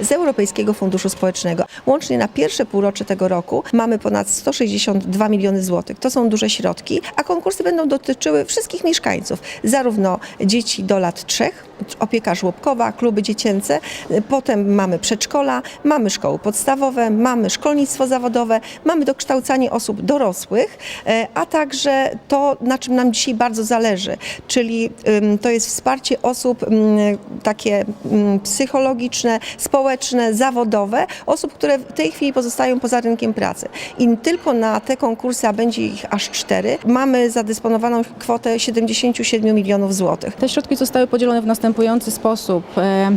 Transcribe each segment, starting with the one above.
z Europejskiego Funduszu Społecznego. Łącznie na pierwsze półrocze tego roku mamy ponad 162 miliony złotych. To są duże środki, a konkursy będą dotyczyły wszystkich mieszkańców, zarówno dzieci do lat trzech, opieka żłobkowa, kluby dziecięce, potem mamy przedszkola, mamy szkoły podstawowe, mamy szkolnictwo zawodowe, mamy dokształcanie osób dorosłych, e, a także to, na czym nam dzisiaj bardzo zależy, czyli to jest wsparcie osób takie psychologiczne, społeczne, zawodowe, osób, które w tej chwili pozostają poza rynkiem pracy. I tylko na te konkursy, a będzie ich aż cztery, mamy zadysponowaną kwotę 77 milionów złotych. Te środki zostały podzielone w następujący sposób. E,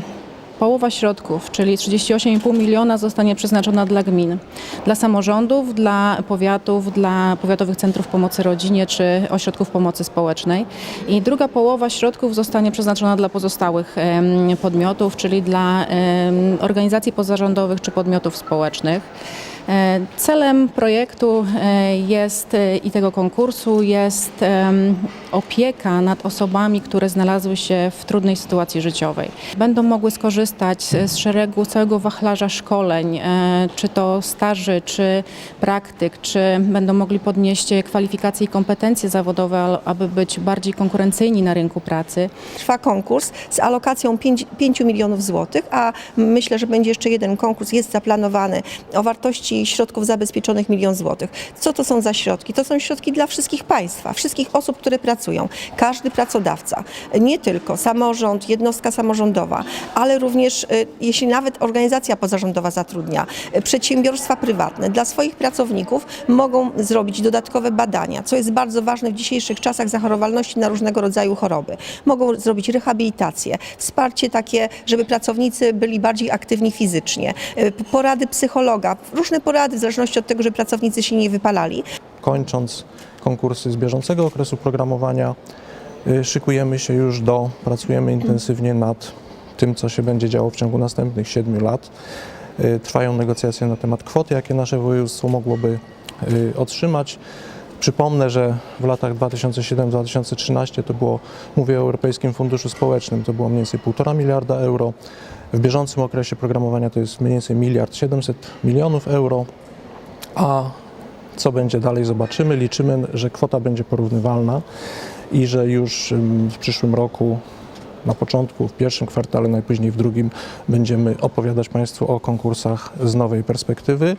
Połowa środków, czyli 38,5 miliona zostanie przeznaczona dla gmin, dla samorządów, dla powiatów, dla powiatowych centrów pomocy rodzinie czy ośrodków pomocy społecznej. I druga połowa środków zostanie przeznaczona dla pozostałych podmiotów, czyli dla organizacji pozarządowych czy podmiotów społecznych. E, Celem projektu e, jest e, i tego konkursu jest opieka nad osobami, które znalazły się w trudnej sytuacji życiowej. Będą mogły skorzystać z szeregu całego wachlarza szkoleń, czy to staży, czy praktyk, czy będą mogli podnieść kwalifikacje i kompetencje zawodowe, aby być bardziej konkurencyjni na rynku pracy. Trwa konkurs z alokacją 5, 5 milionów złotych, a myślę, że będzie jeszcze jeden konkurs, jest zaplanowany o wartości środków zabezpieczonych milion złotych. Co to są za środki? To są środki dla wszystkich państwa, wszystkich osób, które pracują. Każdy pracodawca, nie tylko samorząd, jednostka samorządowa, ale również, y, jeśli nawet organizacja pozarządowa zatrudnia, y, przedsiębiorstwa prywatne dla swoich pracowników mogą zrobić dodatkowe badania, co jest bardzo ważne w dzisiejszych czasach zachorowalności na różnego rodzaju choroby. Mogą zrobić rehabilitację, wsparcie takie, żeby pracownicy byli bardziej aktywni fizycznie, y, porady psychologa, różne porady w zależności od tego, że pracownicy się nie wypalali. kończąc konkursy z bieżącego okresu programowania, y, szykujemy się już do, pracujemy intensywnie nad tym, co się będzie działo w ciągu następnych siedmiu lat. Y, Trwają negocjacje na temat kwoty, jakie nasze województwo mogłoby y, otrzymać. Przypomnę, że w latach 2007-2013 to było, mówię o Europejskim Funduszu Społecznym, to było mniej więcej 1,5 miliarda euro. W bieżącym okresie programowania to jest mniej więcej miliard 700 milionów euro, a co będzie dalej, zobaczymy. Liczymy, że kwota będzie porównywalna i że już w przyszłym roku, na początku, w pierwszym kwartale, najpóźniej w drugim, będziemy opowiadać Państwu o konkursach z nowej perspektywy.